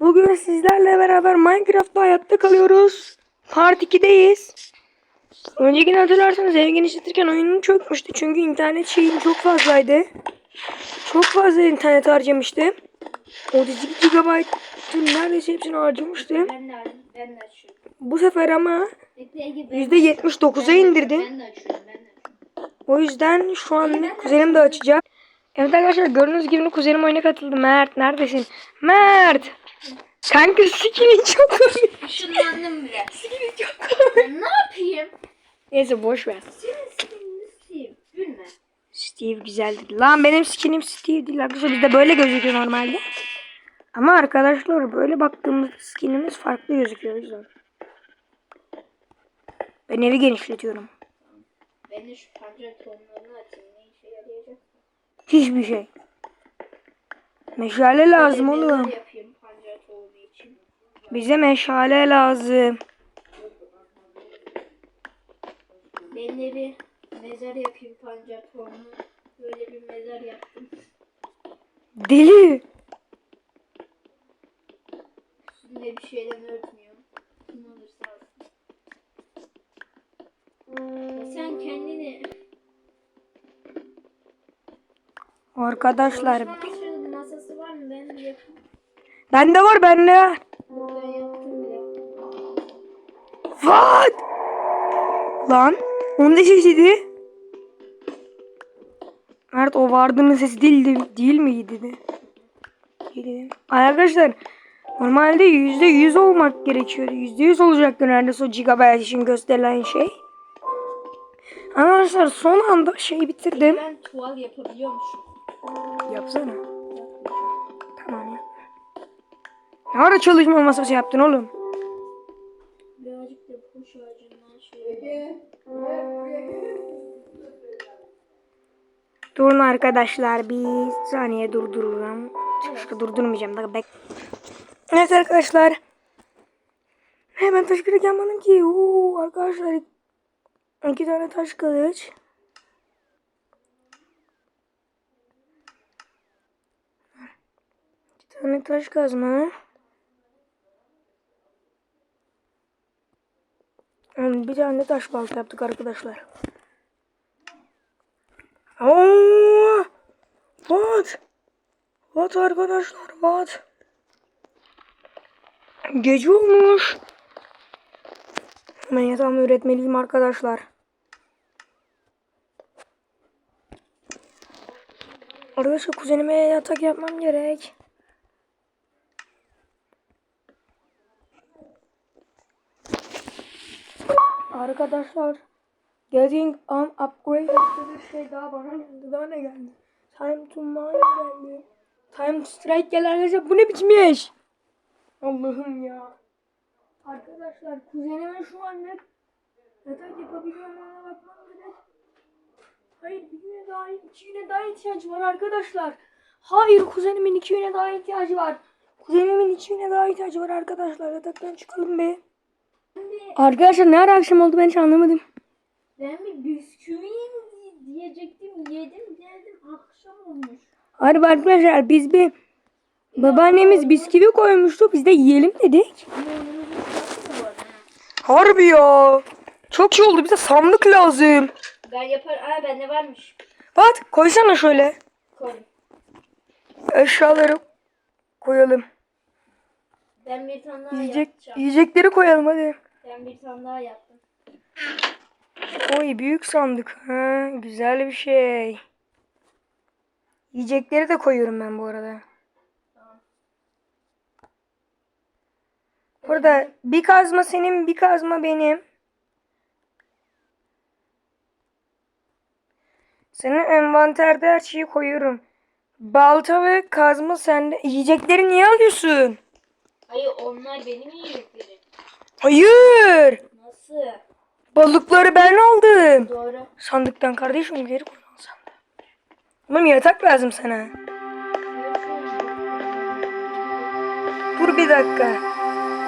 Bugün sizlerle beraber Minecraft'ta hayatta kalıyoruz. Part 2'deyiz. Öncekini hatırlarsanız ev genişletirken oyunum çökmüştü. Çünkü internet şeyim çok fazlaydı. Çok fazla internet harcamıştım. 32 GB'ın neredeyse hepsini harcamıştım. Ben de ben de açıyorum. Bu sefer ama Bekle Ege ben, %79'a indirdim. ben de açıyorum. Ben de açıyorum. O yüzden şu an kuzenim de açacak. Evet arkadaşlar gördüğünüz gibi kuzenim oyuna katıldı. Mert neredesin? Mert! Kanka skinin çok komik. Işınlandım bile. Skinin çok komik. Ne yapayım? Neyse boş ver. Senin skinini sileyim. Gülme. Steve güzeldi. Lan benim skinim Steve değil arkadaşlar. Bizde böyle gözüküyor normalde. Ama arkadaşlar böyle baktığımız skinimiz farklı gözüküyor. yüzden. Ben evi genişletiyorum. Ben de şu pancar tohumlarını atayım. Ne işe yarayacak? Hiçbir şey. Meşale lazım oğlum. yapayım. Bize meşale lazım. Ben de bir mezar yapayım pancar tohumu. Böyle bir mezar yaptım. Deli. Üstünde bir şeyden örtmüyorum. Kim olursa. Ya sen kendini Arkadaşlar Konuşma masası- var mı? Ben bir yapayım. bende var bende. What? Lan onun da sesiydi. Mert o vardığının sesi değildi, değil miydi? Ay Arkadaşlar normalde yüzde yüz olmak gerekiyordu. Yüzde yüz olacaktı neredeyse o gigabyte için gösterilen şey. Arkadaşlar son anda şey bitirdim. Ben tuval yapabiliyormuşum. Yapsana. Tamam ya. Ne ara çalışma masası yaptın oğlum? Durun arkadaşlar bir saniye durdururum. Çıkışta durdurmayacağım da bek. Evet arkadaşlar. Hemen taş kırık yapmadım ki. Oo, arkadaşlar. iki tane taş kılıç. İki tane taş kazma. Bir tane taş balta yaptık arkadaşlar. Oo! What? What arkadaşlar? What? Gece olmuş. Hemen yatağımı üretmeliyim arkadaşlar. Arkadaşlar kuzenime yatak yapmam gerek. Arkadaşlar Getting an upgrade bir şey daha bana geldi. Daha ne geldi? Time to mine geldi. Time to strike geldi. Bu ne biçim iş? Allah'ım ya. Arkadaşlar kuzenime şu an ne yatak yapabiliyor mu ona bakmam gerek. Hayır bir güne daha iki güne daha ihtiyacı var arkadaşlar. Hayır kuzenimin iki güne daha ihtiyacı var. Kuzenimin iki güne daha ihtiyacı var arkadaşlar. Yataktan çıkalım be. Arkadaşlar ne ara akşam oldu ben hiç anlamadım. Ben bir bisküviyim diyecektim. Yedim geldim akşam olmuş. Harbi arkadaşlar biz bir babaannemiz bisküvi koymuştu biz de yiyelim dedik. Harbi ya. Çok iyi oldu bize sandık lazım. Ben yapar. Aa bende varmış. Bak koysana şöyle. Koy. Eşyaları koyalım. Ben bir tane daha Yiyecek, yapacağım. yiyecekleri koyalım hadi. Ben bir tane daha yaptım. Oy büyük sandık. Ha, güzel bir şey. Yiyecekleri de koyuyorum ben bu arada. Burada bir kazma senin bir kazma benim. Senin envanterde her şeyi koyuyorum. Balta ve kazma sende. Yiyecekleri niye alıyorsun? Hayır onlar benim yiyeceklerim. Hayır. Nasıl? Balıkları ben aldım. Doğru. Sandıktan kardeşim geri koy sandığı. Oğlum yatak lazım sana. Dur bir dakika.